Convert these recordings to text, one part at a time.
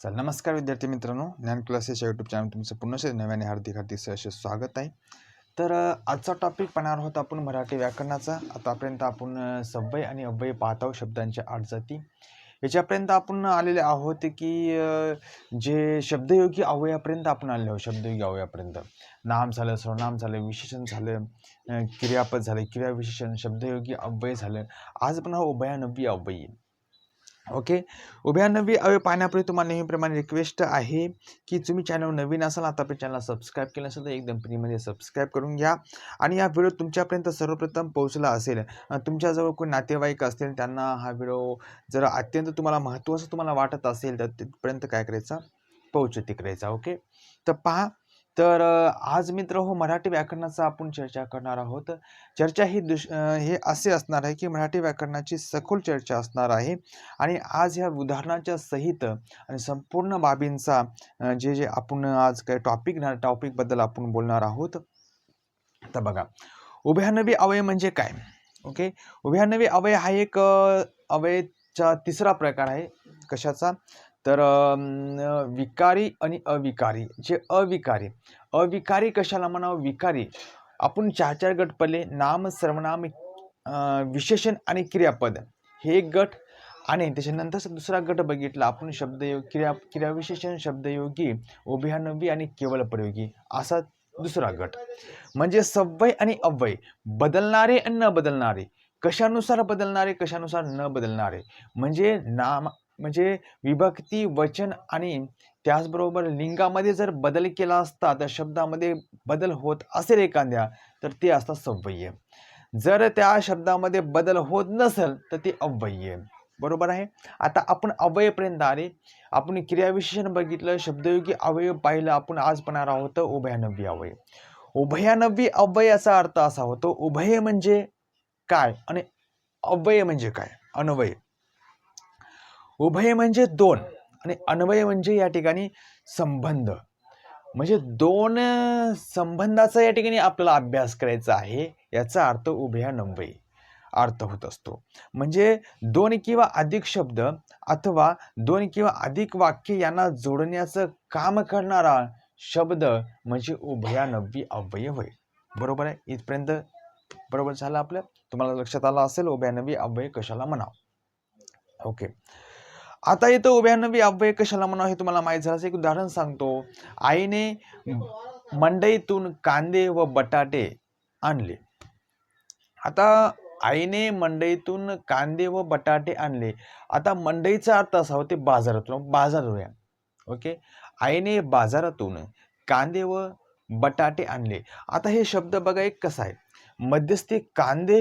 चल नमस्कार विद्यार्थी मित्रांनो. ज्ञान क्लासेस या यूट्यूब चॅनल तुमचं पुन्हा नव्याने हार्दिक हार्दिक सहर्ष स्वागत आहे. तर आजचा टॉपिक पाहणार आहोत आपण मराठी व्याकरणाचा. आतापर्यंत आपण सव्वय आणि अव्वय पाहत आहोत शब्दांच्या आठजाती याच्यापर्यंत आपण आलेले आहोत की जे शब्दयोगी अवयापर्यंत आपण आलेलो आहोत शब्दयोगी अवयापर्यंत नाम झालं सर्वनाम झालं विशेषण झालं क्रियापद झालं क्रियाविशेषण शब्दयोगी अव्यय झालं. आज पण हा उभयानव्वी अव्ययी. ओके? उभ्यानवी अवे पाहण्यापूर्वी तुम्हाला नेहमीप्रमाणे रिक्वेस्ट आहे की तुम्ही चॅनल नवीन असाल आता आपल्या चॅनलला सबस्क्राईब केलं असेल तर एकदम फ्रीमध्ये सबस्क्राईब करून घ्या. आणि हा व्हिडिओ तुमच्यापर्यंत सर्वप्रथम पोहोचला असेल तुमच्याजवळ कोणी नातेवाईक असतील त्यांना हा व्हिडिओ जर अत्यंत तुम्हाला महत्त्वाचं तुम्हाला वाटत असेल तर तिथपर्यंत काय करायचा? पोहोचू करायचा ओके? तर पहा तर आज मित्र हो मराठी व्याकरणाचा आपण चर्चा करणार आहोत. चर्चा ही दुश हे असे असणार आहे की मराठी व्याकरणाची सखोल चर्चा असणार आहे आणि आज ह्या उदाहरणाच्या सहित आणि संपूर्ण बाबींचा जे जे आपण आज काय टॉपिक टॉपिकबद्दल आपण बोलणार आहोत. तर बघा उभ्यानवी अवय म्हणजे काय? ओके? उभ्यानवी अवय हा एक अवयचा तिसरा प्रकार आहे. कशाचा? तर विकारी आणि अविकारी. जे अविकारी अविकारी कशाला म्हणावं? विकारी. आपण चार चार गट पडले. नाम सर्वनाम विशेषण आणि क्रियापद. हे एक गट आणि त्याच्यानंतर दुसरा गट बघितला. आपण शब्दयोग क्रिया क्रियाविशेषण शब्दयोगी उभयानवी आणि केवळ प्रयोगी. असा दुसरा गट. म्हणजे सव्वय आणि अव्यय. बदलणारे आणि न बदलणारे. कशानुसार बदलणारे कशानुसार न बदलणारे. म्हणजे नाम म्हणजे विभक्ती वचन आणि त्याचबरोबर लिंगामध्ये जर बदल केला असता तर शब्दामध्ये बदल होत असेल एखाद्या तर ते असतात सव्वय्य जर त्या शब्दामध्ये बदल होत नसेल तर ते अव्यय. बरोबर आहे? आता आपण अवयपर्यंत आले. आपण क्रियाविशेषण बघितलं शब्दयोगी अवयव पाहिलं आपण आज पाहणार आहोत उभयानव्य अवयव उभयानव्य अव्यय याचा अर्थ असा होतो उभय म्हणजे काय आणि अव्यय म्हणजे काय? अनवय. उभय म्हणजे दोन आणि अन्वय म्हणजे या ठिकाणी संबंध. म्हणजे दोन संबंधाचा या ठिकाणी आपल्याला अभ्यास करायचा आहे याचा अर्थ उभयानव्वय अर्थ होत असतो. म्हणजे दोन किंवा अधिक शब्द अथवा दोन किंवा अधिक वाक्य यांना जोडण्याचं काम करणारा शब्द म्हणजे उभयानव्वी अव्यय होय. बरोबर आहे? इथपर्यंत बरोबर झालं आपलं? तुम्हाला लक्षात आलं असेल उभयानव्वी अव्यय कशाला म्हणा ओके. आता येतं उभयानव्वी अव्यय कशाला म्हणावं हे तुम्हाला माहीत झालं एक उदाहरण सांगतो. आईने मंडईतून कांदे व बटाटे आणले. आता आईने मंडईतून कांदे व बटाटे आणले. आता मंडईचा अर्थ असा होते बाजारातून बाजार होया ओके? आईने बाजारातून कांदे व बटाटे आणले. आता हे शब्द बघा एक कसा आहे? मध्यस्थी कांदे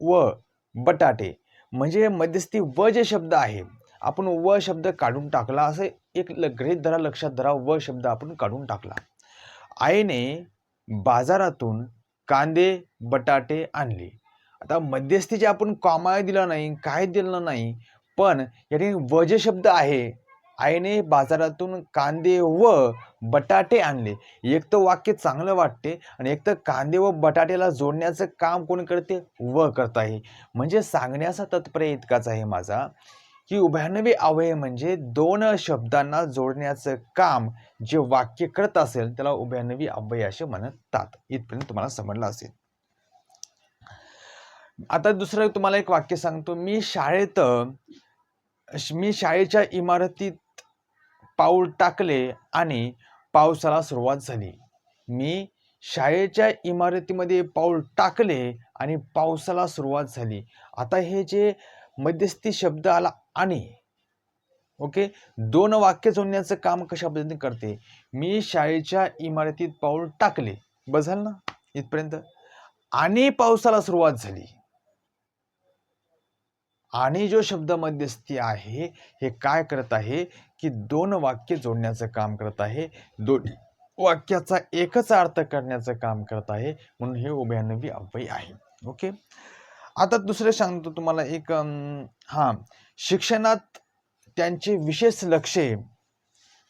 व बटाटे. म्हणजे मध्यस्थी व जे शब्द आहे आपण व शब्द काढून टाकला असे एक ल- गृहित धरा लक्षात धरा व शब्द आपण काढून टाकला. आईने बाजारातून कांदे बटाटे आणले. आता मध्यस्थीचे आपण कामाय दिला नाही काय दिलं नाही पण या ठिकाणी व जे शब्द आहे आईने बाजारातून कांदे व बटाटे आणले. एक तर वाक्य चांगलं वाटते आणि एक तर कांदे व बटाट्याला जोडण्याचं काम कोण करते? व करत आहे म्हणजे सांगण्याचा तात्पर्य इतकाच आहे माझा. की उभयानवी अवयव म्हणजे दोन शब्दांना जोडण्याचं काम जे वाक्य करत असेल त्याला उभयानवी अव्यय असे म्हणतात. इथपर्यंत तुम्हाला समजलं असेल. आता दुसरं तुम्हाला एक वाक्य सांगतो. मी शाळेत मी शाळेच्या इमारतीत पाऊल टाकले आणि पावसाला सुरुवात झाली. मी शाळेच्या इमारतीमध्ये पाऊल टाकले आणि पावसाला सुरुवात झाली. आता हे जे मध्यस्थी शब्द आला आणि ओके दोन वाक्य जोडण्याचं काम कशा पद्धतीने करते? मी शाळेच्या इमारतीत पाऊल टाकले. बस झालं ना? इथपर्यंत. आणि पावसाला सुरुवात झाली. आणि जो शब्द मध्यस्थी आहे हे काय करत आहे? की दोन वाक्य जोडण्याचं काम करत आहे. दोन वाक्याचा एकच अर्थ करण्याचं काम करत आहे. म्हणून हे उभयानवी अव्यय आहे. ओके आता दुसरं सांगतो तुम्हाला एक हा हां शिक्षणात त्यांचे विशेष लक्ष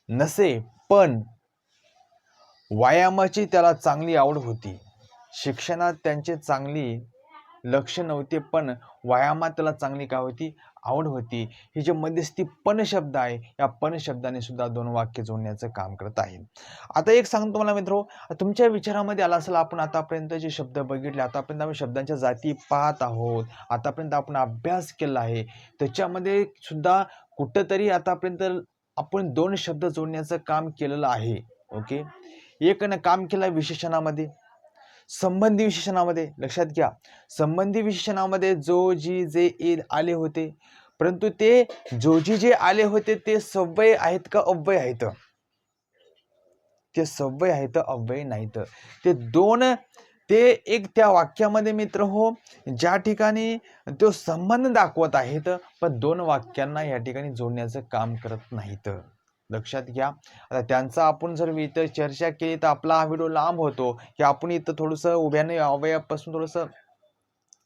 नसे पण व्यायामाची त्याला चांगली आवड होती. शिक्षणात त्यांचे चांगली लक्ष नव्हते पण व्यायामात त्याला चांगली काय होती? आवड होती. हे जे मध्यस्थी पण शब्द आहे या पण शब्दाने सुद्धा दोन वाक्य जोडण्याचं काम करत आहे. आता एक सांगतो तुम्हाला मित्र तुमच्या विचारामध्ये आला असेल आपण आतापर्यंत जे शब्द बघितले आतापर्यंत आम्ही शब्दांच्या जाती पाहत आहोत आतापर्यंत आपण अभ्यास केला आहे त्याच्यामध्ये सुद्धा कुठंतरी आतापर्यंत आपण दोन शब्द जोडण्याचं काम केलेलं आहे. ओके? एक काम केलं विशेषणामध्ये. संबंधी विशेषणामध्ये लक्षात घ्या. संबंधी विशेषणामध्ये जो जी जे ईद आले होते. परंतु ते जो जी जे आले होते ते सव्वय आहेत का अव्यय आहेत? ते सव्वय आहेत अव्यय नाहीत. ते दोन ते एक त्या वाक्यामध्ये मित्र हो ज्या ठिकाणी तो संबंध दाखवत आहेत पण दोन वाक्यांना या ठिकाणी जोडण्याचं काम करत नाहीत. लक्षात घ्या. आता त्यांचा आपण जर इथं चर्चा केली तर आपला हा व्हिडिओ लांब होतो. की आपण इथं थोडंसं उभ्याने अवयवापासून थोडंसं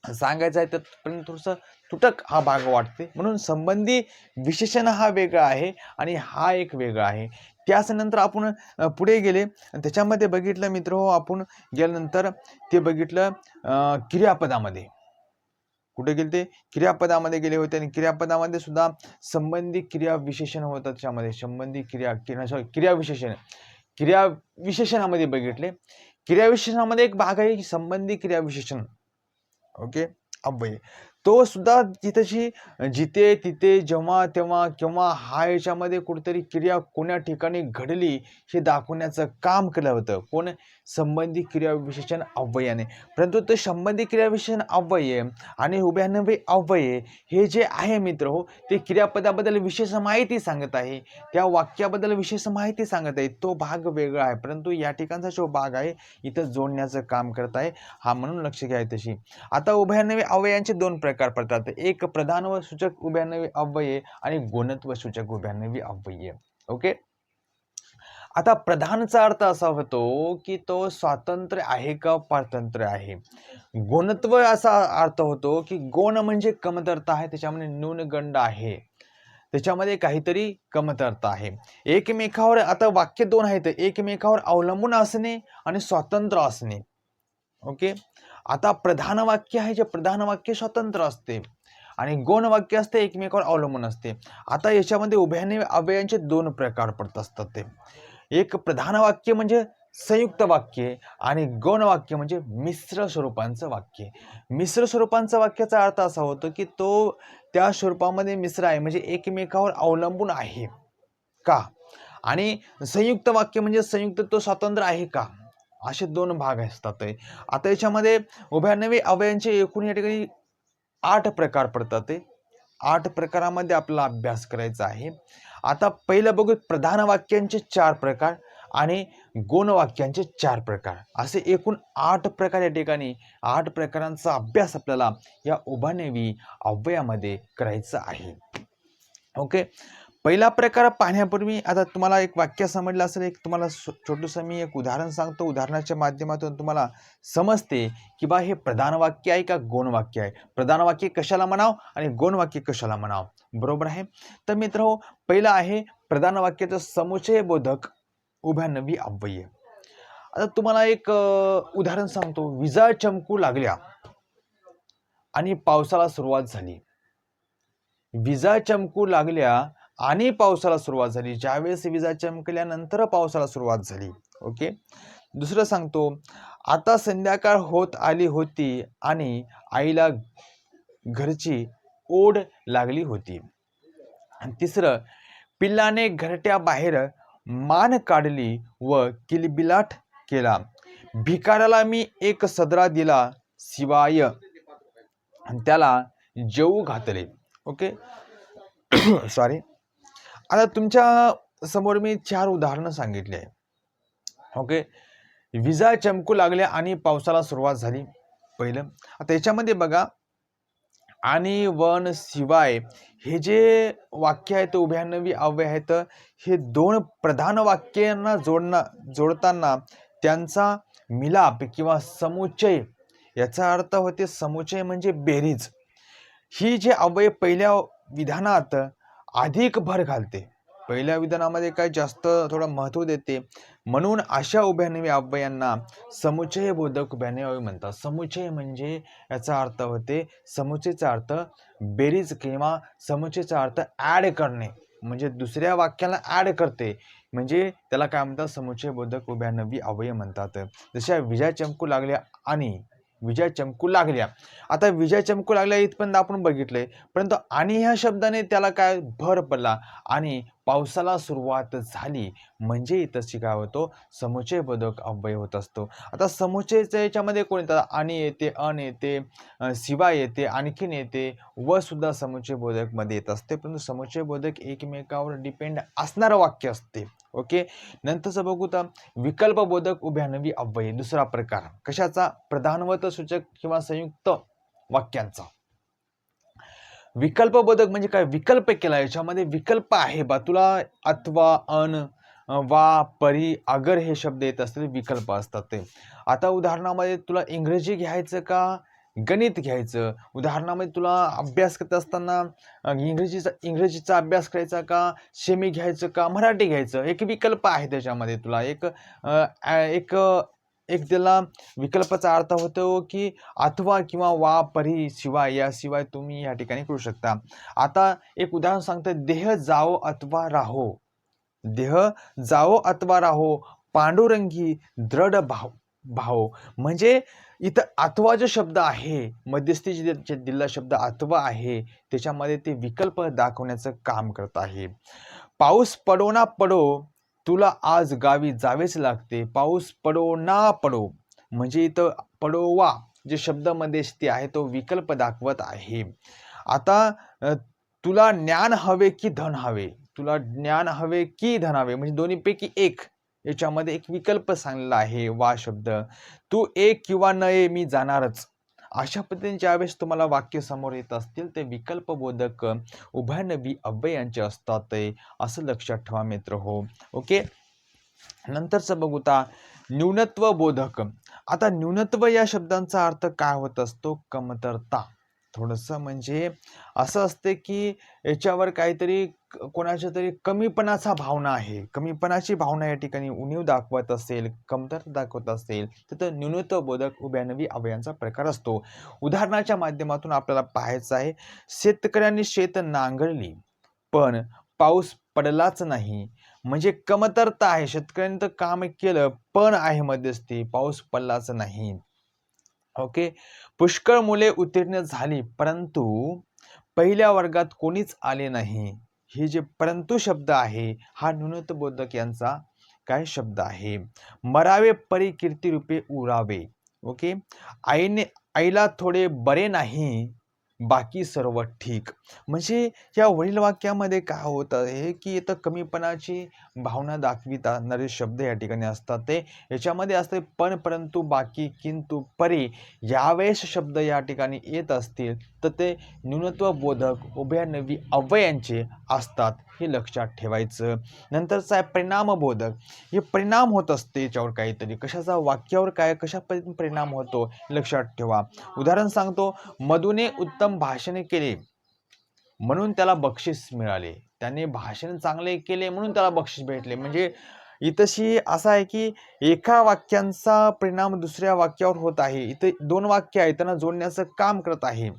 सांगायचं आहे तर थोडंसं तुटक हा भाग वाटते. म्हणून संबंधी विशेषण हा वेगळा आहे आणि हा एक वेगळा आहे. त्याचनंतर आपण पुढे गेले. त्याच्यामध्ये बघितलं मित्र हो आपण गेल्यानंतर ते बघितलं क्रियापदामध्ये. कुठे गेले ते क्रियापदामध्ये गेले होते आणि क्रियापदामध्ये सुद्धा संबंधी क्रिया विशेषण होतं त्याच्यामध्ये संबंधी क्रिया क्रिया सॉरी क्रिया विशेषण. क्रिया विशेषणामध्ये बघितले. क्रिया विशेषणामध्ये एक भाग आहे की संबंधी क्रिया विशेषण. ओके अव्यय. तो सुद्धा तिथेची जिथे तिथे जेव्हा तेव्हा किंवा हा याच्यामध्ये कुठेतरी क्रिया कोण्या ठिकाणी घडली हे दाखवण्याचं काम केलं होतं. कोण? संबंधी क्रियाविशेषण अव्ययाने. परंतु ते संबंधी क्रियाविशेषण अव्यय आणि उभ्यान्वयी अव्यय हे जे आहे मित्र हो ते क्रियापदाबद्दल विशेष माहिती सांगत आहे. त्या वाक्याबद्दल विशेष माहिती सांगत आहे. तो भाग वेगळा आहे. परंतु या ठिकाणचा जो भाग आहे इथं जोडण्याचं काम करत आहे. हा म्हणून लक्ष घ्या तशी आता उभयानवे अव्ययांचे दोन प्रकार पडतात. एक प्रधान व सूचक उभ्यानवी अव्यय आणि गुणत्व सूचक उभ्यानवी अव्यये. ओके आता प्रधानचा अर्थ असा होतो की तो स्वातंत्र्य आहे का पारतंत्र्य आहे? गुणत्व असा अर्थ होतो की गुण म्हणजे कमतरता आहे त्याच्यामध्ये न्यूनगंड आहे. त्याच्यामध्ये काहीतरी कमतरता आहे. एकमेकावर आता वाक्य दोन आहेत. एकमेकावर अवलंबून असणे आणि स्वातंत्र्य असणे. ओके आता प्रधान वाक्य आहे जे प्रधान वाक्य स्वतंत्र असते. आणि गौण वाक्य असते एकमेकावर अवलंबून असते. आता याच्यामध्ये उभ्याने अव्ययांचे दोन प्रकार पडत असतात ते. एक प्रधान वाक्य म्हणजे संयुक्त वाक्य आणि गौण वाक्य म्हणजे मिश्र स्वरूपांचं वाक्य. मिश्र स्वरूपांचं वाक्याचा अर्थ असा होतो की तो त्या स्वरूपामध्ये मिश्र आहे म्हणजे एकमेकावर अवलंबून आहे. का? आणि संयुक्त वाक्य म्हणजे संयुक्त तो स्वतंत्र आहे का? असे दोन भाग असतात आता याच्यामध्ये उभ्यानवे अवयांचे एकूण या ठिकाणी आठ प्रकार पडतात आठ प्रकारामध्ये आपला अभ्यास करायचा आहे. आता पहिलं बघू प्रधान वाक्यांचे चार प्रकार आणि गुण वाक्यांचे चार प्रकार. असे एकूण आठ प्रकार या ठिकाणी आठ प्रकारांचा अभ्यास आपल्याला या उभानेवी अव्ययामध्ये करायचा आहे. ओके? पहिला प्रकार पाहण्यापूर्वी आता तुम्हाला एक वाक्य समजलं असेल एक तुम्हाला सो- छोटंसं मी एक उदाहरण सांगतो. उदाहरणाच्या माध्यमातून तुम्हाला समजते की बा हे प्रधान वाक्य आहे का गौण वाक्य आहे? प्रधान वाक्य कशाला म्हणाव आणि गौण वाक्य कशाला म्हणाव? बरोबर आहे? तर मित्र हो पहिलं आहे प्रधान वाक्याचं समुचय बोधक उभ्यानवी अव्यय. आता तुम्हाला एक उदाहरण सांगतो. विजा चमकू लागल्या आणि पावसाला सुरुवात झाली. विजा चमकू लागल्या आणि पावसाला सुरुवात झाली. ज्यावेळेस विजा चमकल्यानंतर पावसाला सुरुवात झाली. ओके? दुसरं सांगतो. आता संध्याकाळ होत आली होती आणि आईला घरची ओढ लागली होती. तिसरं पिल्लाने घरट्याबाहेर मान काढली व किलबिलाट केला. भिकाऱ्याला मी एक सदरा दिला शिवाय आणि त्याला जेऊ घातले. ओके? सॉरी आता तुमच्यासमोर मी चार उदाहरणं सांगितली आहे. ओके? विजा चमकू लागल्या आणि पावसाला सुरुवात झाली पहिलं. आता याच्यामध्ये बघा आणि वन शिवाय हे जे वाक्य आहेत उभ्यानवी अव्यय आहेत हे दोन प्रधान वाक्यांना जोडणं जोडताना त्यांचा मिलाप किंवा समुच्चय याचा अर्थ होते समुच्चय म्हणजे बेरीज. ही जे अव्यय पहिल्या विधानात अधिक भर घालते. पहिल्या विधानामध्ये काय जास्त थोडं महत्त्व देते. म्हणून अशा उभ्यानवी अव्ययांना समुच्चय बोधक उभ्यानवी म्हणतात. समुच्चय म्हणजे याचा अर्थ होते समुचेचा अर्थ बेरीज किंवा समुचेचा अर्थ ॲड करणे. म्हणजे दुसऱ्या वाक्याला ॲड करते. म्हणजे त्याला काय म्हणतात? समुच्चय बोधक उभ्यानवी अवयव म्हणतात. जशा विजा चमकू लागल्या आणि विजय चमकू लागल्या. आता विजय चमकू लागल्या इथपर्यंत आपण बघितलंय. परंतु आणि ह्या शब्दाने त्याला काय भर पडला? आणि पावसाला सुरुवात झाली. म्हणजे इथं काय होतो. समुच्चय बदक अव्यय होत असतो. आता समुच्चयच्या याच्यामध्ये कोण येतात आणि येते अन येते शिवाय येते आणखीन येते व सुद्धा समुच्चय बोधकमध्ये येत असते. परंतु समुच्चय बोधक एकमेकावर डिपेंड असणारं वाक्य असते. ओके? नंतरचं बघू तर विकल्प बोधक उभ्यानवी अव्यय दुसरा प्रकार. कशाचा? प्रधानवत सूचक किंवा संयुक्त वाक्यांचा. विकल्प बोधक म्हणजे काय? विकल्प केला याच्यामध्ये विकल्प आहे बा. तुला अथवा अन वा परी अगर हे शब्द येत असतील विकल्प असतात ते. आता उदाहरणामध्ये तुला इंग्रजी घ्यायचं का? गणित घ्यायचं. उदाहरणामध्ये तुला अभ्यास करत असताना इंग्रजीचा इंग्रजीचा अभ्यास करायचा का? सेमी घ्यायचं का? मराठी घ्यायचं. एक विकल्प आहे त्याच्यामध्ये तुला. एक एक एक त्याला विकल्पाचा अर्थ होतो की अथवा किंवा वा परी शिवाय याशिवाय तुम्ही या ठिकाणी करू शकता. आता एक उदाहरण सांगतं देह जाओ अथवा राहो. देह जाओ अथवा राहो. पांडुरंगी दृढ भाव. भाव. म्हणजे इथं अथवा जो शब्द आहे मध्यस्थी जे जे दिलेला शब्द अथवा आहे त्याच्यामध्ये ते विकल्प दाखवण्याचं काम करत आहे. पाऊस पडो ना पडो तुला आज गावी जावेच लागते. पाऊस पडो ना पडो म्हणजे इथं पडोवा जे शब्द मध्यस्थी आहे तो विकल्प दाखवत आहे. आता तुला ज्ञान हवे की धन हवे? तुला ज्ञान हवे की धन हवे? म्हणजे दोन्हीपैकी एक. याच्यामध्ये एक विकल्प सांगलेला आहे वा शब्द. तू एक किंवा न ये मी जाणारच. अशा पद्धतीने ज्यावेळेस तुम्हाला वाक्य समोर येत असतील ते विकल्पबोधक उभयनवी अव्ययांचे असतात असं लक्षात ठेवा मित्र हो. ओके? नंतरचं बघूता न्यूनत्व बोधक आता न्यूनत्व या शब्दांचा अर्थ काय होत असतो? कमतरता. थोडंसं म्हणजे असं असते की याच्यावर काहीतरी क- कोणाच्या तरी कमीपणाचा भावना आहे. कमीपणाची भावना या ठिकाणी उणीव दाखवत असेल कमतरता दाखवत असेल तर तो बोधक उभ्यानवी अवयांचा प्रकार असतो. उदाहरणाच्या माध्यमातून आपल्याला पाहायचं आहे शेतकऱ्यांनी शेत नांगरली पण पाऊस पडलाच नाही. म्हणजे कमतरता आहे. शेतकऱ्यांनी तर काम केलं पण आहे मध्यस्थी पाऊस पडलाच नाही. ओके पुष्कळ मुले उत्तीर्ण झाली परंतु पहिल्या वर्गात कोणीच आले नाही. हे जे परंतु शब्द आहे हा न्यूनतबोधक यांचा काय शब्द आहे? मरावे परी कीर्ती रूपे उरावे. ओके आईने आईला थोडे बरे नाही बाकी सर्व ठीक. म्हणजे या वरील वाक्यामध्ये काय होतं हे की इथं कमीपणाची भावना दाखवित शब्द या ठिकाणी असतात ते. याच्यामध्ये असते पण परंतु बाकी किंतु परी यावेळेस शब्द या ठिकाणी येत असतील तर ते न्यूनत्व बोधक उभयनवी अव्ययांचे असतात. हे लक्षात ठेवायचं. नंतरचा आहे परिणामबोधक. हे परिणाम होत असते याच्यावर काहीतरी. कशाचा वाक्यावर काय कशा परिणाम होतो लक्षात ठेवा. उदाहरण सांगतो. मधुने उत्तम भाषणे केले म्हणून त्याला बक्षीस मिळाले. त्याने भाषण चांगले केले म्हणून त्याला बक्षीस भेटले. म्हणजे इथशी असं आहे की एका वाक्यांचा परिणाम दुसऱ्या वाक्यावर होत आहे. इथं दोन वाक्य आहे त्यांना जोडण्याचं काम करत आहे.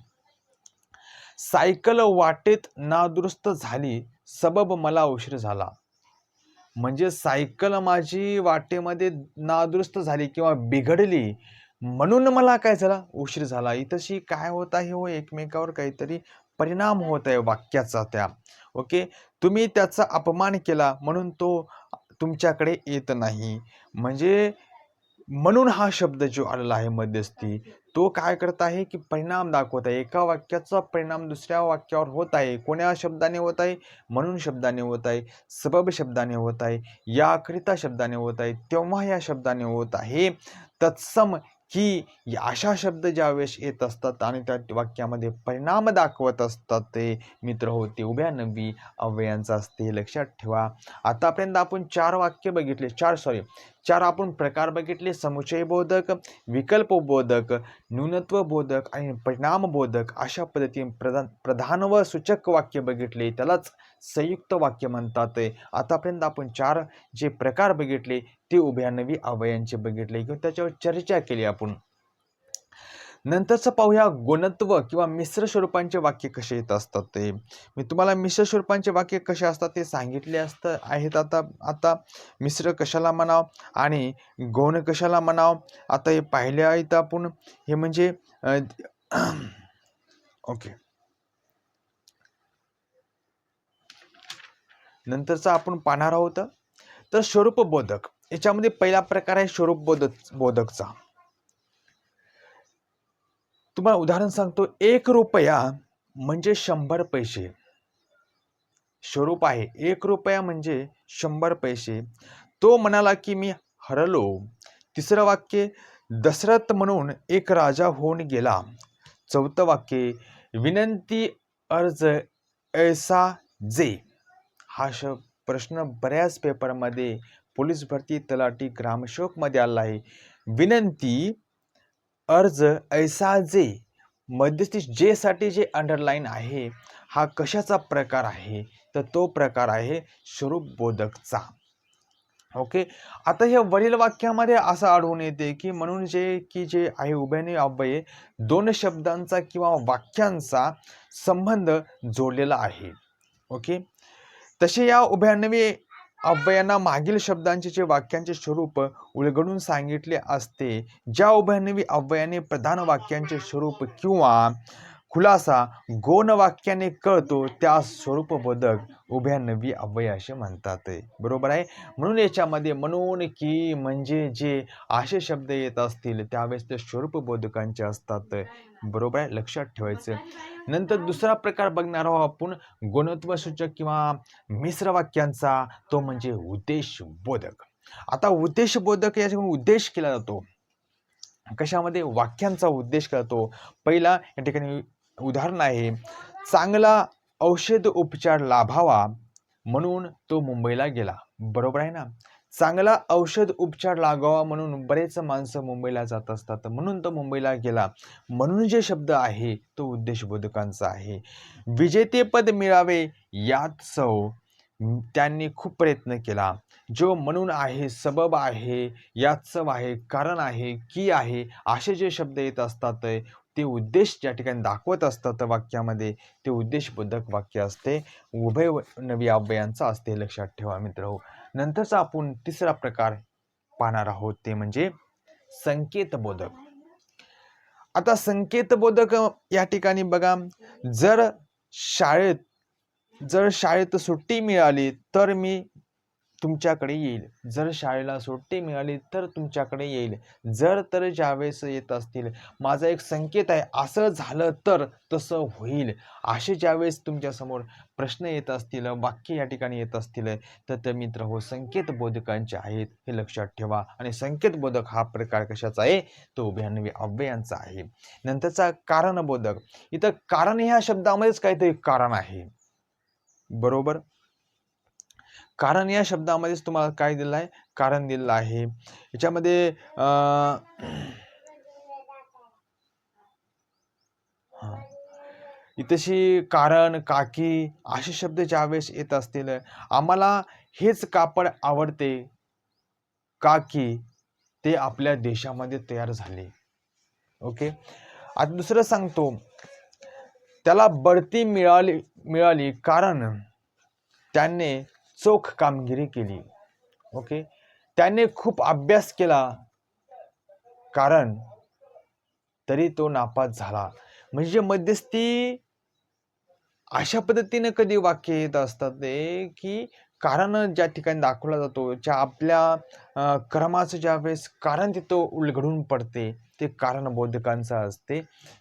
सायकल वाटेत नादुरुस्त झाली सबब मला उशीर झाला. म्हणजे सायकल माझी वाटेमध्ये नादुरुस्त झाली किंवा बिघडली म्हणून मला काय झाला? उशीर झाला. इथंशी काय होत आहे हो? एकमेकावर काहीतरी परिणाम होत आहे वाक्याचा त्या. ओके? तुम्ही त्याचा अपमान केला म्हणून तो तुमच्याकडे येत नाही. म्हणजे म्हणून हा शब्द जो आलेला आहे मध्यस्थी तो काय करत आहे की परिणाम दाखवत आहे. एका वाक्याचा परिणाम दुसऱ्या वाक्यावर होत आहे. कोण्या शब्दाने होत आहे? म्हणून शब्दाने होत आहे. सबब शब्दाने होत आहे. याकरिता शब्दाने होत आहे. तेव्हा या शब्दाने होत आहे. तत्सम की या अशा शब्द ज्यावेळेस येत असतात आणि त्या वाक्यामध्ये परिणाम दाखवत असतात ते मित्र होते. उभ्या नवी अव्ययांचा असते. लक्षात ठेवा. आतापर्यंत आपण चार वाक्य बघितले. चार सॉरी चार आपण प्रकार बघितले समुच्चय बोधक विकल्प बोधक न्यूनत्व बोधक आणि परिणाम बोधक अशा पद्धतीने प्रधान प्रधान व सूचक वाक्य बघितले त्यालाच संयुक्त वाक्य म्हणतात. आतापर्यंत आपण चार जे प्रकार बघितले ते उभ्यानवी अवयांचे बघितले. किंवा त्याच्यावर चर्चा केली आपण. नंतरचं पाहूया गुणत्व किंवा मिश्र स्वरूपांचे वाक्य कसे येत असतात ते. मी तुम्हाला मिश्र स्वरूपांचे वाक्य कसे असतात ते सांगितले असतं आहेत आता आता मिश्र कशाला म्हणाव आणि गौण कशाला म्हणाव? आता हे पाहिले आहेत आपण हे म्हणजे ओके. नंतरचं आपण पाहणार आहोत तर स्वरूप बोधक. याच्यामध्ये पहिला प्रकार आहे स्वरूपबोधक बोधकचा. तुम्हाला उदाहरण सांगतो. एक रुपया म्हणजे शंभर पैसे. स्वरूप आहे. एक रुपया म्हणजे शंभर पैसे. तो म्हणाला की मी हरलो. तिसरं वाक्य दशरथ म्हणून एक राजा होऊन गेला. चौथं वाक्य विनंती अर्ज ऐसा जे. हा श प्रश्न बऱ्याच पेपरमध्ये पोलीस भरती तलाठी ग्रामसेवकमध्ये आला आहे. विनंती अर्ज ऐसा जे मध्यस्थी जेसाठी जे अंडरलाईन आहे हा कशाचा प्रकार आहे? तर तो प्रकार आहे स्वरूप बोधकचा ओके आता हे वरील वाक्यामध्ये असं आढळून येते की म्हणून जे की जे आहे उभयने अव्यये दोन शब्दांचा किंवा वाक्यांचा संबंध जोडलेला आहे. ओके तसे या उभयान्वये अव्ययांना मागील शब्दांचे जे वाक्यांचे स्वरूप उलगडून सांगितले असते ज्या उभयनवी अव्ययाने प्रधान वाक्यांचे स्वरूप किंवा खुलासा गौण वाक्याने कळतो त्या स्वरूपबोधक उभयानवी अव्यय असे म्हणतात. बरोबर आहे? म्हणून याच्यामध्ये म्हणून की म्हणजे जे असे शब्द येत असतील त्यावेळेस ते स्वरूपबोधकांचे असतात. बरोबर आहे? लक्षात ठेवायचं. नंतर दुसरा प्रकार बघणार आहोत आपण गुणत्वसूचक किंवा मिश्र वाक्यांचा तो म्हणजे उद्देश बोधक आता उद्देश बोधक उद्देश केला जातो. कशामध्ये? वाक्यांचा उद्देश करतो. पहिला या ठिकाणी उदाहरण आहे चांगला औषध उपचार लाभावा म्हणून तो मुंबईला गेला. बरोबर आहे ना? चांगला औषध उपचार लागावा म्हणून बरेच माणसं मुंबईला जात असतात. म्हणून तो मुंबईला गेला. म्हणून जे शब्द आहे तो उद्देशबोधकांचा आहे. विजेतेपद मिळावे यात सौ त्यांनी खूप प्रयत्न केला. जो म्हणून आहे सबब आहे यात्सव आहे कारण आहे की आहे असे जे शब्द येत असतात ते उद्देश ज्या ठिकाणी दाखवत असतात वाक्यामध्ये ते उद्देशबोधक वाक्य असते. उभय नवी अव्ययांचा असते लक्षात ठेवा मित्र. हो. नंतरचा आपण तिसरा प्रकार पाहणार आहोत ते म्हणजे संकेतबोधक. आता संकेतबोधक या ठिकाणी बघा. जर शाळेत जर शाळेत सुट्टी मिळाली तर मी तुमच्याकडे येईल. जर शाळेला सुट्टी मिळाली तर तुमच्याकडे येईल. जर तर ज्यावेळेस येत असतील. माझा एक संकेत आहे असं झालं तर तसं होईल. असे ज्यावेळेस तुमच्यासमोर प्रश्न येत असतील वाक्य या ठिकाणी येत असतील तर ते मित्र हो संकेत बोधकांचे आहेत हे लक्षात ठेवा. आणि संकेत बोधक हा प्रकार कशाचा आहे? तो उभयान्वय अव्ययांचा आहे. नंतरचा कारणबोधक. इथं कारण ह्या शब्दामध्येच काहीतरी कारण आहे. बरोबर? कारण या शब्दामध्येच तुम्हाला काय दिलं आहे? कारण दिलेलं आहे. याच्यामध्ये इथशी कारण काकी असे शब्द ज्यावेळेस येत असतील आम्हाला हेच कापड आवडते. काकी ते आपल्या देशामध्ये तयार झाले. ओके? आता दुसरं सांगतो. त्याला बढती मिळाली मिळाली कारण त्याने चोख कामगिरी केली. ओके त्याने खूप अभ्यास केला. कारण तरी तो नापास झाला. म्हणजे मध्यस्थी अशा पद्धतीने कधी वाक्य येत असतात ते की कारण ज्या ठिकाणी दाखवला जातो ज्या आपल्या क्रमाचं ज्या वेळेस कारण तिथं उलगडून पडते ते कारणबोधकांचा असते.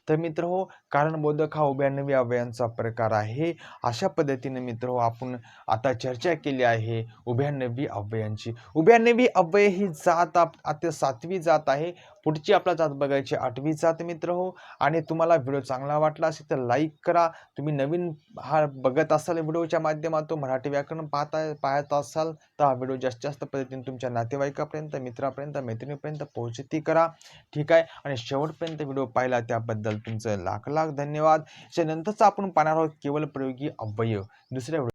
तर मित्र हो कारणबोधक हा उभ्यानवी अवयांचा प्रकार आहे. अशा पद्धतीने मित्र हो आपण आता चर्चा केली आहे उभ्यानवी अव्ययांची उभ्यानवी अव्यय ही जात आप आता सातवी जात आहे. पुढची आपला जात बघायची आठवी जात मित्र हो. आणि तुम्हाला व्हिडिओ चांगला वाटला असेल तर लाईक करा. तुम्ही नवीन हा बघत असाल व्हिडिओच्या माध्यमातून मराठी व्याकरण पाहता पाहत असाल तर हा व्हिडिओ जास्तीत जास्त पद्धतीने तुमच्या नातेवाईक नातेवाईकापर्यंत मित्रापर्यंत मैत्रिणीपर्यंत पोहोचती करा. ठीक आहे? आणि शेवटपर्यंत व्हिडिओ पाहिला त्याबद्दल तुमचं लाख लाख धन्यवाद. त्यानंतरच आपण पाहणार आहोत केवळ प्रयोगी अव्यय. दुसऱ्या